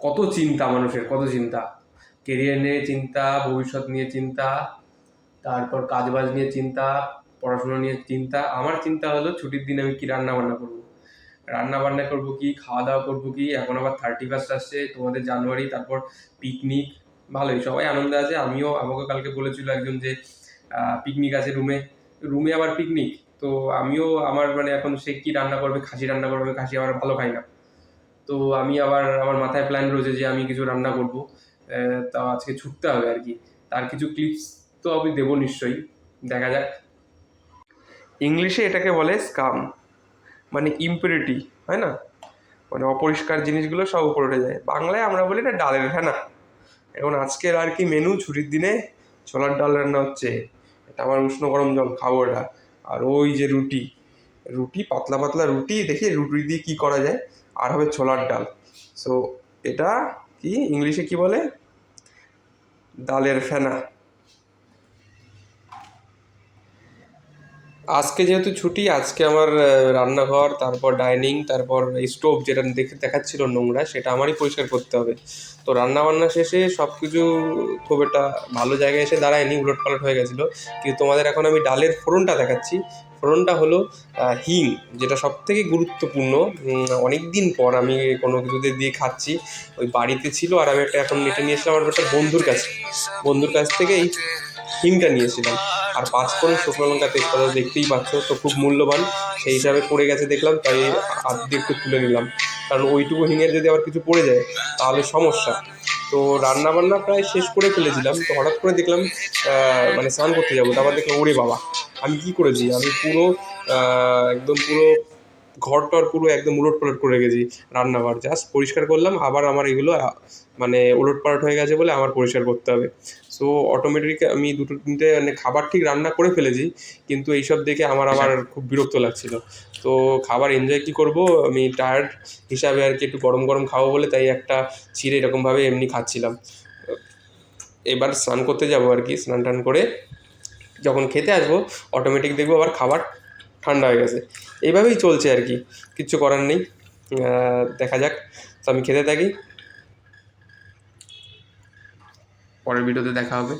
কত চিন্তা মানুষের, কত চিন্তা? কেরিয়ার নিয়ে চিন্তা, ভবিষ্যৎ নিয়ে চিন্তা, তারপর কাজবাজ নিয়ে চিন্তা, পড়াশোনা নিয়ে চিন্তা। আমার চিন্তা হলো ছুটির দিন আমি কি রান্না বান্না করব? রান্না বান্না করব কি? খাওয়া দাওয়া করব কি? এখন আবার থার্টি ফার্স্ট আসছে, তোমাদের জানুয়ারি, তারপর পিকনিক ভালোই, সবাই আনন্দে আছে। আমিও, আমাকে কালকে বলেছিল একজন যে পিকনিক আছে রুমে রুমে আবার পিকনিক তো আমিও, আমার মানে এখন সে কি রান্না করবে, খাসি রান্না করবে, খাসি আবার ভালো খাই না। তো আমি আবার, আমার মাথায় প্ল্যান রয়েছে যে আমি কিছু রান্না করব। তা আজকে ছুটতে হবে আর কি। তার কিছু ক্লিপস তো আমি দেবো নিশ্চয়ই। দেখা যাক। ইংলিশে এটাকে বলে স্কাম মানে ইম্পিউরিটি হয় না? মানে অপরিষ্কার জিনিসগুলো সব উপরে উঠে যায়। বাংলায় আমরা বলি এটা ডালের ফেনা এখন আজকের আর কি মেনু ছুটির দিনে ছোলার ডাল রান্না হচ্ছে। এটা আমার উষ্ণ গরম জল, খাব এটা। আর ওই যে রুটি রুটি, পাতলা পাতলা রুটি, দেখি রুটি দিয়ে কি করা যায়? আর হবে ছোলার ডাল। সো এটা কি? ইংলিশে কি বলে? ডালের ফেনা। আজকে যেহেতু ছুটি, আজকে আমার রান্নাঘর, তারপর ডাইনিং তারপর স্টোভ যেটা দেখে দেখাচ্ছিল নোংরা, সেটা আমারই পরিষ্কার করতে হবে। তো রান্না বান্না শেষে সব কিছু খুব একটা ভালো জায়গায় এসে দাঁড়ায়নি উলট পালট হয়ে গেছিল। কিন্তু তোমাদের এখন আমি ডালের ফোড়নটা দেখাচ্ছি। ফোড়নটা হলো হিং, যেটা সব থেকে গুরুত্বপূর্ণ। অনেক দিন পর আমি কোনো কিছুতে দিয়ে খাচ্ছি। ওই বাড়িতে ছিল আর আমি একটা এখন এটা নিয়েছিলাম আমার একটা বন্ধুর কাছে। বন্ধুর কাছ থেকে এই হিংটা নিয়েছিলাম আর পাঁচ করে শুকনো লঙ্কা তেজপাতা দেখতেই পাচ্ছ, তো খুব মূল্যবান। সেই হিসাবে পড়ে গেছে দেখলাম, তাই দিয়ে একটু তুলে নিলাম। কারণ ওইটুকু হিঙের যদি আবার কিছু পড়ে যায়, তাহলে সমস্যা। তো রান্না বান্না প্রায় শেষ করে ফেলেছিলাম, তো হঠাৎ করে দেখলাম মানে স্নান করতে যাব, তারপর দেখলাম, ওরে বাবা, আমি কি করেছি? আমি পুরো একদম পুরো ঘর টর পুরো একদম উলট পালট করে রেখেছি রান্নাঘর। জাস্ট পরিষ্কার করলাম, আবার আমার এগুলো মানে উলট পালট হয়ে গেছে বলে আমার পরিষ্কার করতে হবে। সো অটোমেটিক আমি দুটো তিনটে মানে খাবার ঠিক রান্না করে ফেলেছি, কিন্তু এইসব দেখে আমার আবার খুব বিরক্ত লাগছিল। তো খাবার এনজয় কি করব? আমি টায়ার্ড হিসাবে আর কি একটু গরম গরম খাব বলে তাই একটা ছিঁড়ে এরকমভাবে এমনি খাচ্ছিলাম। এবার স্নান করতে যাব আর কি, স্নান টান করে যখন খেতে আসব অটোমেটিক দেখব আবার খাবার ঠান্ডা হয়ে গেছে। এইভাবেই চলছে আর কি। কিচ্ছু করার নেই। দেখা যাক। তো আমি খেতে থাকি। পরের ভিডিওতে দেখা হবে।